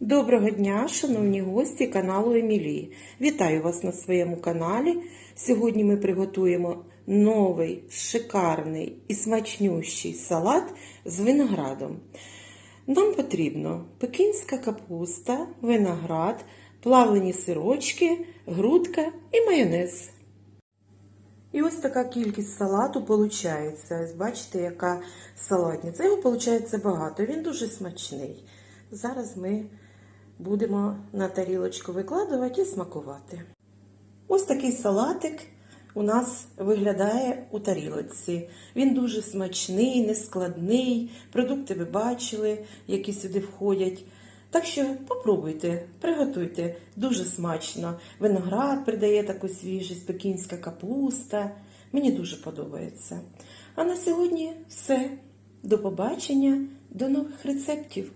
Доброго дня, шановні гості каналу Емілії. Вітаю вас на своєму каналі. Сьогодні ми приготуємо новий, шикарний і смачнющий салат з виноградом. Нам потрібно пекінська капуста, виноград, плавлені сирочки, грудка і майонез. І ось така кількість салату виходить. Бачите, яка салатниця. Його виходить багато, він дуже смачний. Зараз ми будемо на тарілочку викладувати і смакувати. Ось такий салатик у нас виглядає у тарілочці. Він дуже смачний, нескладний. Продукти ви бачили, які сюди входять. Так що попробуйте, приготуйте дуже смачно. Виноград придає таку свіжість, пекінська капуста. Мені дуже подобається. А на сьогодні все. До побачення, до нових рецептів.